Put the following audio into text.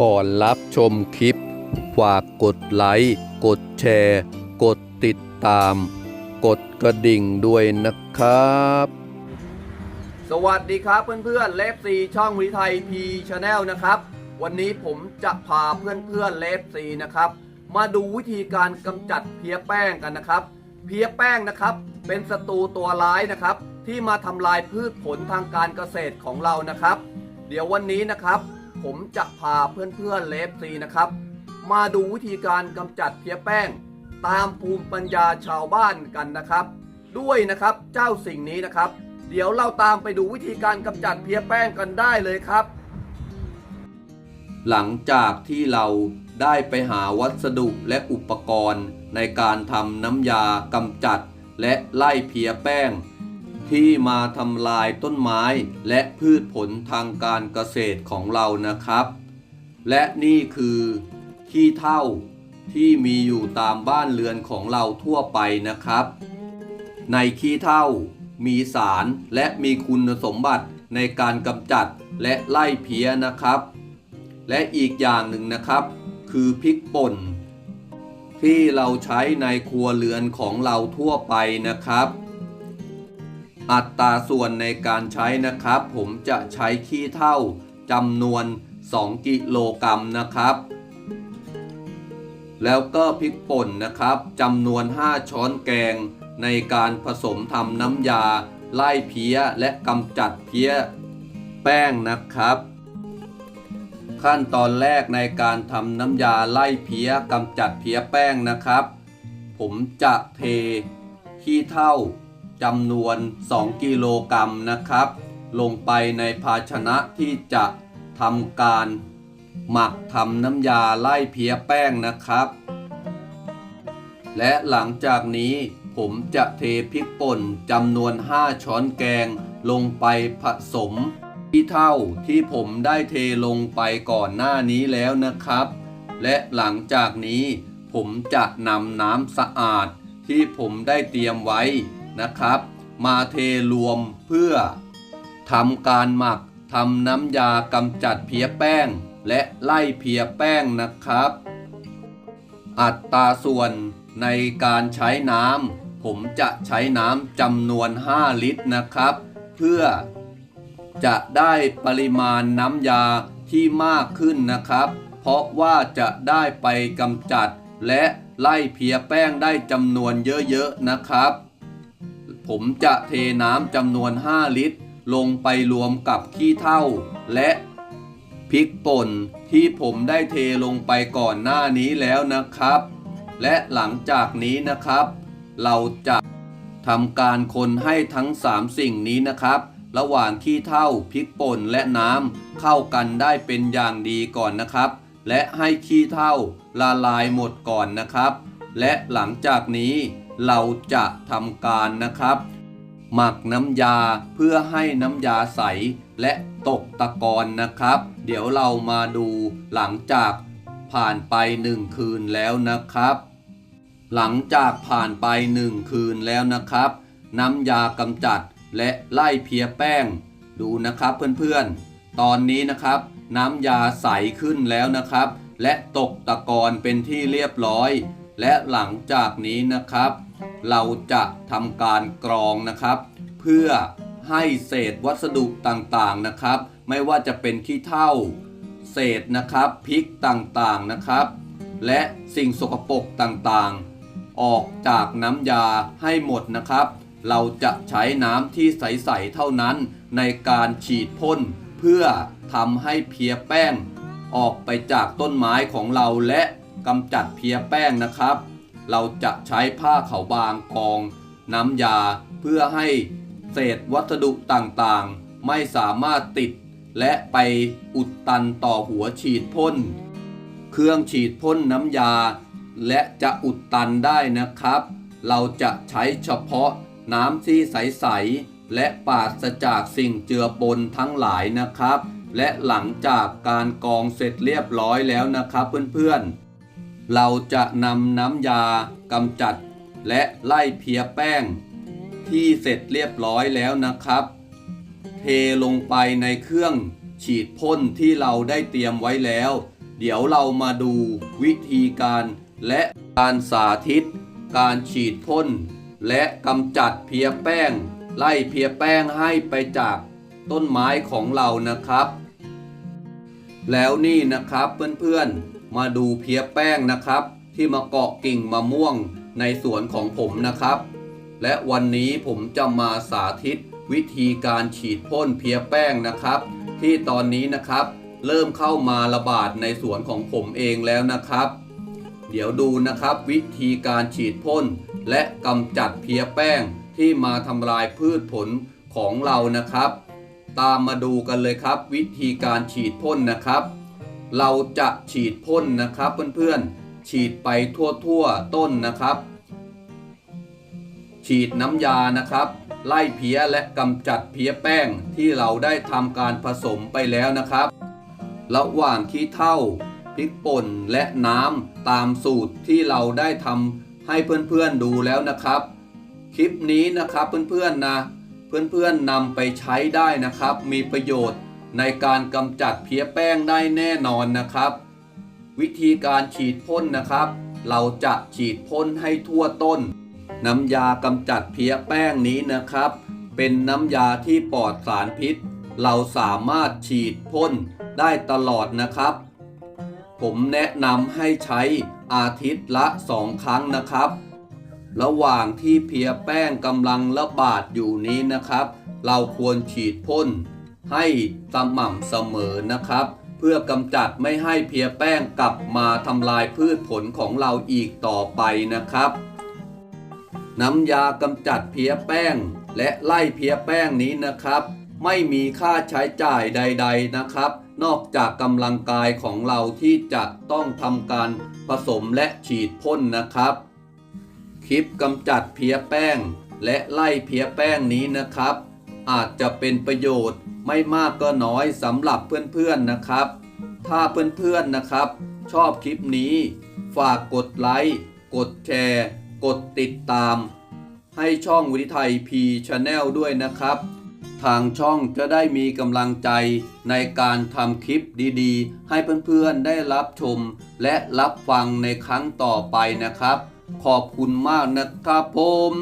ก่อนรับชมคลิป ฝากกดไลค์ กดแชร์ กดติดตาม กดกระดิ่งด้วยนะครับ สวัสดีครับเพื่อนๆเลฟซีช่องวิไทยพีชาแนลนะครับ วันนี้ผมจะพาเพื่อนๆเลฟซีนะครับ มาดูวิธีการกำจัดเพี้ยแป้งกันนะครับ เพี้ยแป้งนะครับ เป็นศัตรูตัวร้ายนะครับ ที่มาทำลายพืชผลทางการเกษตรของเรานะครับ เดี๋ยววันนี้นะครับ ผมจะพาเพื่อนๆเลฟซีนะครับ มาดูวิธีการกำจัดเพี้ยแป้ง ตามภูมิปัญญาชาวบ้านกันนะครับ ด้วยนะครับเจ้าสิ่งนี้นะครับ เดี๋ยวเราตามไปดูวิธีการกำจัดเพี้ยแป้งกันได้เลยครับ หลังจากที่เราได้ไปหาวัสดุและอุปกรณ์ในการทำน้ำยากำจัดและไล่เพี้ยแป้ง ที่มาทำลายต้นไม้และพืชผลทางการเกษตรของเรานะครับ และนี่คือ ขี้เถ้าที่มีอยู่ตามบ้านเรือนของเราทั่วไปนะครับ ในขี้เถ้ามีสารและมีคุณสมบัติในการกำจัดและไล่เพี้ยนะครับ และอีกอย่างหนึ่งนะครับ คือพริกป่น ที่เราใช้ในครัวเรือนของเราทั่วไปนะครับ อัตราส่วนในการใช้นะครับ ผมจะใช้ขี้เถ้าจำนวน 2 กิโลกรัมนะครับ แล้วก็พริกป่นนะครับจำนวน 5 ช้อนแกง ในการผสมทำน้ำยา ไล่เพี้ยและกำจัดเพี้ยแป้งนะครับ ขั้นตอนแรกในการทำน้ำยาไล่เพี้ยกำจัดเพี้ยแป้งนะครับ ผมจะเทขี้เถ้า จำนวน 2 กิโลกรัมนะครับ ลงไปในภาชนะที่จะทำการหมักทำน้ำยาไล่เพี้ยแป้งนะครับ และหลังจากนี้ผมจะเทพริกป่นจำนวน 5 ช้อนแกงลงไปผสมที่เท่าที่ผมได้เทลงไปก่อนหน้านี้แล้วนะครับ และหลังจากนี้ผมจะนำน้ำสะอาดที่ผมได้เตรียมไว้ นะครับ มาเทรวมเพื่อทำการหมักทำน้ำยากำจัดเพี้ยแป้ง และไล่เพี้ยแป้งนะครับ อัตราส่วนในการใช้น้ำผมจะใช้น้ำจำนวน 5 ลิตรนะครับ เพื่อจะได้ปริมาณน้ำยาที่มากขึ้นนะครับ เพราะว่าจะได้ไปกำจัดและไล่เพียแป้งได้จำนวนเยอะๆนะครับ ผมจะเทน้ำจำนวน 5 ลิตร ลงไปรวมกับขี้เถ้า และพริกป่นที่ผมได้เทลงไปก่อนหน้านี้แล้วนะครับ และหลังจากนี้นะครับ เราจะทำการคนให้ทั้ง 3 สิ่งนี้นะครับ ระหว่างขี้เถ้าพริกป่นและน้ำเข้ากันได้เป็นอย่างดีก่อนนะครับ และให้ขี้เถ้าละลายหมดก่อนนะครับ และหลังจากนี้ เราจะทำการนะครับ หมักน้ำยาเพื่อให้น้ำยาใสและตกตะกอนนะครับ เดี๋ยวเรามาดูหลังจากผ่านไปหนึ่งคืนแล้วนะครับ หลังจากผ่านไปหนึ่งคืนแล้วนะครับ น้ำยากำจัดและไล่เพียแป้ง ดูนะครับเพื่อนๆ ตอนนี้นะครับ น้ำยาใสขึ้นแล้วนะครับ และตกตะกอนเป็นที่เรียบร้อย และหลังจากนี้นะครับ เราจะทำการกรองนะครับ เพื่อให้เศษวัสดุต่างๆนะครับ ไม่ว่าจะเป็นขี้เถ้าเศษนะครับพริกต่างๆนะครับ และสิ่งสกปรกต่างๆ ออกจากน้ำยาให้หมดนะครับ เราจะใช้น้ำที่ใสๆเท่านั้นในการฉีดพ่นเพื่อทำให้เพียแป้ง ออกไปจากต้นไม้ของเราและกำจัดเพียแป้งนะครับ เราจะใช้ผ้าขาวบางกอง น้ำยาเพื่อให้เศษวัสดุต่างๆ ไม่สามารถติด และไปอุดตันต่อหัวฉีดพ่น เครื่องฉีดพ่นน้ำยา และจะอุดตันได้นะครับ เราจะใช้เฉพาะน้ำที่ใส ๆ และปราศจากสิ่งเจือปนทั้งหลายนะครับ และหลังจากการกองเสร็จเรียบร้อยแล้วนะครับเพื่อนๆ เราจะนำน้ำยากำจัด และไล่เพียแป้ง ที่เสร็จเรียบร้อยแล้วนะครับ เทลงไปในเครื่องฉีดพ่นที่เราได้เตรียมไว้แล้ว เดี๋ยวเรามาดูวิธีการและการสาธิต การฉีดพ่นและกำจัดเพียแป้ง ไล่เพียแป้งให้ไปจากต้นไม้ของเรานะครับ แล้วนี่นะครับเพื่อนๆ มาดูเพียแป้งนะครับ ที่มาเกาะกิ่งมะม่วงในสวนของผมนะครับ และวันนี้ผมจะมาสาธิตวิธีการฉีดพ่นเพียแป้งนะครับ ที่ตอนนี้นะครับ เริ่มเข้ามาระบาดในสวนของผมเองแล้วนะครับ เดี๋ยวดูนะครับ วิธีการฉีดพ่นและกำจัดเพียแป้งที่มาทำลายพืชผลของเรานะครับ ตามมาดูกันเลยครับ วิธีการฉีดพ่นนะครับ เราจะฉีดพ่นนะครับเพื่อนๆ ฉีดไปทั่วๆต้นนะครับ ฉีดน้ำยานะครับ ไล่เพี้ยและกำจัดเพี้ยแป้งที่เราได้ทำการผสมไปแล้วนะครับ ระหว่างขี้เถ้าพริกป่นและน้ำตามสูตรที่เราได้ทำให้เพื่อนๆดูแล้วนะครับ คลิปนี้นะครับเพื่อนๆนะ เพื่อนๆนำไปใช้ได้นะครับ มีประโยชน์ ในการกำจัดเพี้ยแป้งได้แน่นอนนะครับ วิธีการฉีดพ่นนะครับ เราจะฉีดพ่นให้ทั่วต้น น้ำยากำจัดเพี้ยแป้งนี้นะครับ เป็นน้ำยาที่ปลอดสารพิษ เราสามารถฉีดพ่นได้ตลอดนะครับ ผมแนะนำให้ใช้อาทิตย์ละสองครั้งนะครับ ระหว่างที่เพียแป้งกำลังระบาดอยู่นี้นะครับ เราควรฉีดพ่น ให้สม่ำเสมอนะครับ เพื่อกำจัดไม่ให้เพียแป้งกลับมาทำลายพืชผลของเราอีกต่อไปนะครับ น้ำยากำจัดเพียแป้ง และไล่เพียแป้งนี้นะครับ ไม่มีค่าใช้จ่ายใด ๆนะครับ นอกจากกำลังกายของเราที่จะต้องทำการผสมและฉีดพ่นนะครับ คลิปกำจัดเพียแป้ง และไล่เพียแป้งนี้นะครับ อาจจะเป็นประโยชน์ ไม่มากก็น้อยสำหรับเพื่อนๆนะครับ ถ้าเพื่อนๆนะครับ ชอบคลิปนี้ ฝากกดไลค์กดแชร์ กดติดตาม ให้ช่องวิทยไทยพีชาแนลด้วยนะครับ ทางช่องจะได้มีกำลังใจในการทำคลิปดีๆ ให้เพื่อนๆได้รับชม และรับฟังในครั้งต่อไปนะครับ ขอบคุณมากนะครับผม